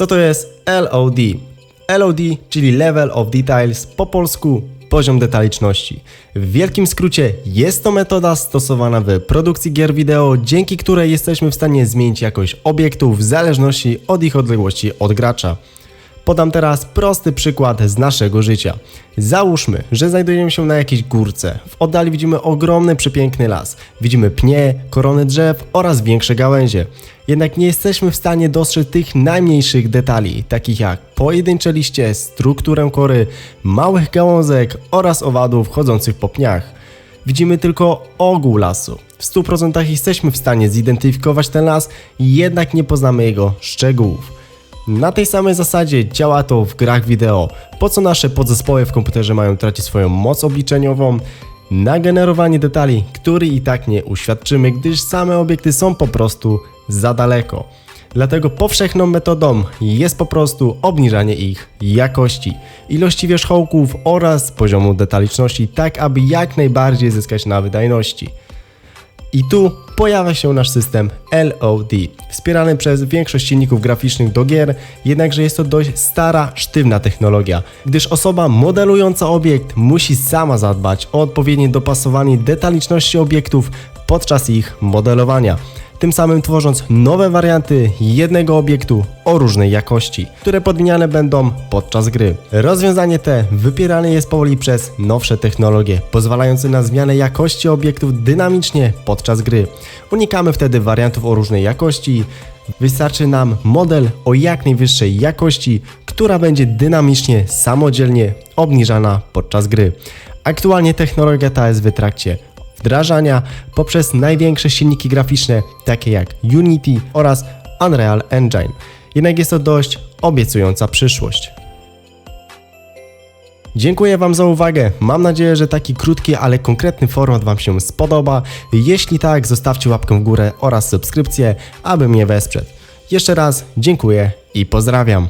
Co to jest LOD? LOD, czyli Level of Details, po polsku poziom detaliczności. W wielkim skrócie jest to metoda stosowana w produkcji gier wideo, dzięki której jesteśmy w stanie zmienić jakość obiektów w zależności od ich odległości od gracza. Podam teraz prosty przykład z naszego życia. Załóżmy, że znajdujemy się na jakiejś górce. W oddali widzimy ogromny, przepiękny las. Widzimy pnie, korony drzew oraz większe gałęzie. Jednak nie jesteśmy w stanie dostrzec tych najmniejszych detali, takich jak pojedyncze liście, strukturę kory, małych gałązek oraz owadów chodzących po pniach. Widzimy tylko ogół lasu. W 100% jesteśmy w stanie zidentyfikować ten las, jednak nie poznamy jego szczegółów. Na tej samej zasadzie działa to w grach wideo. Po co nasze podzespoły w komputerze mają tracić swoją moc obliczeniową? Na generowanie detali, który i tak nie uświadczymy, gdyż same obiekty są po prostu za daleko. Dlatego powszechną metodą jest po prostu obniżanie ich jakości, ilości wierzchołków oraz poziomu detaliczności, tak aby jak najbardziej zyskać na wydajności. I tu pojawia się nasz system LOD, wspierany przez większość silników graficznych do gier, jednakże jest to dość stara, sztywna technologia, gdyż osoba modelująca obiekt musi sama zadbać o odpowiednie dopasowanie detaliczności obiektów podczas ich modelowania. Tym samym tworząc nowe warianty jednego obiektu o różnej jakości, które podmieniane będą podczas gry. Rozwiązanie te wypierane jest powoli przez nowsze technologie, pozwalające na zmianę jakości obiektów dynamicznie podczas gry. Unikamy wtedy wariantów o różnej jakości, Wystarczy nam model o jak najwyższej jakości, która będzie dynamicznie, samodzielnie obniżana podczas gry. Aktualnie technologia ta jest w trakcie wdrażania poprzez największe silniki graficzne, takie jak Unity oraz Unreal Engine. Jednak jest to dość obiecująca przyszłość. Dziękuję Wam za uwagę. Mam nadzieję, że taki krótki, ale konkretny format Wam się spodoba. Jeśli tak, zostawcie łapkę w górę oraz subskrypcję, aby mnie wesprzeć. Jeszcze raz dziękuję i pozdrawiam.